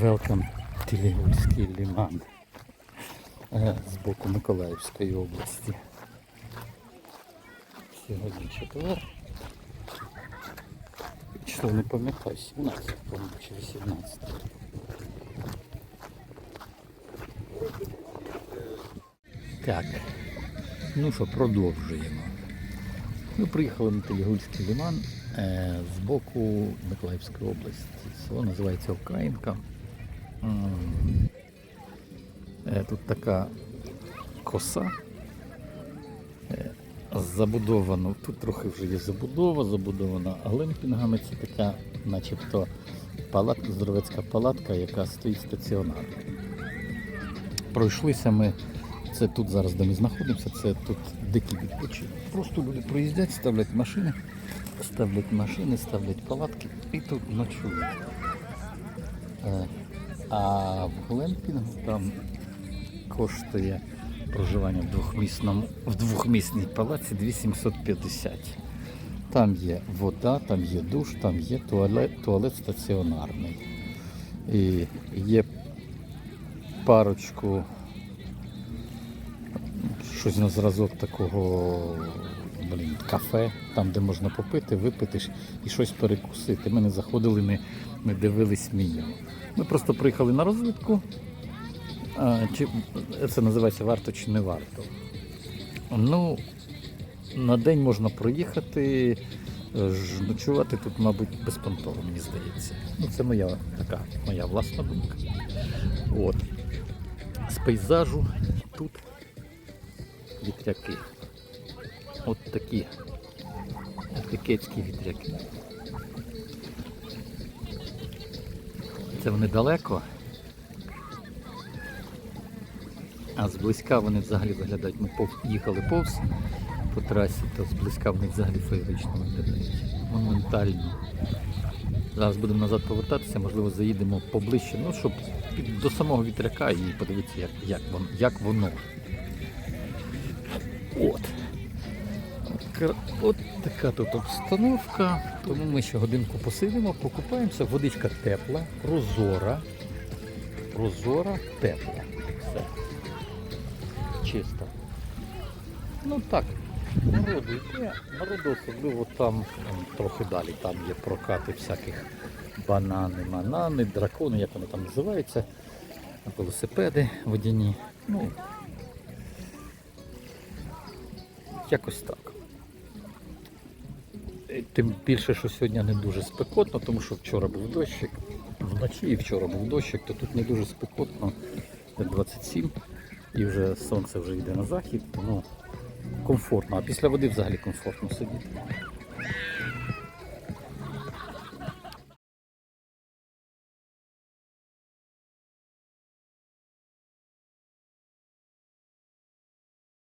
Welcome Тілігульський лиман е, з боку Миколаївської області. Сьогодні четвер. Число не пам'ятаю, 17, по-моєму, чи 18. Так, ну що, продовжуємо. Ми приїхали на Телігульський лиман е, з боку Миколаївської області. Село називається Окраїнка. Е, Тут така коса. Е, Забудовано, тут трохи вже є забудова, забудована глемпінгами. Це така, начебто, палатка, здоровецька палатка, яка стоїть стаціонарно. Пройшлися ми це тут зараз, де ми знаходимося, це тут дикий відпочинок. Просто люди проїздять, ставлять машини, ставлять машини, ставлять палатки і тут ночують. А в глемпінгу там коштує проживання в двохмісному, в двохмісній палаці 2750. Там є вода, там є душ, там є туалет, туалет стаціонарний. І є парочку щось на зразок такого блін, кафе, там, де можна попити, випити і щось перекусити. Ми не заходили, не, не дивились меню. Ми просто приїхали на розвідку. А, чи це називається варто чи не варто. Ну, на день можна проїхати, е, ночувати тут, мабуть, безпонтово, мені здається. Ну, це моя така моя власна думка. От. З пейзажу тут вітряки. От такі етикетські вітряки. Це вони далеко. А зблизька вони взагалі виглядають. Ми пов... їхали повз по трасі, то зблизька вони взагалі феєрично виглядають. Монументально. Зараз будемо назад повертатися, можливо, заїдемо поближче, ну, щоб до самого вітряка і подивитися, як, як, воно, як воно. От. От, така тут обстановка. Тому ми ще годинку посидимо, покупаємося. Водичка тепла, прозора. Прозора, тепла. Все. Чисто. Ну так, народу йде, народу особливо там трохи далі. Там є прокати всяких банани, манани, дракони, як вони там називаються, велосипеди водяні. Ну, якось так. Тим більше, що сьогодні не дуже спекотно, тому що вчора був дощик, вночі і вчора був дощик, то тут не дуже спекотно, де 27, і вже сонце вже йде на захід, тому комфортно. А після води взагалі комфортно сидіти.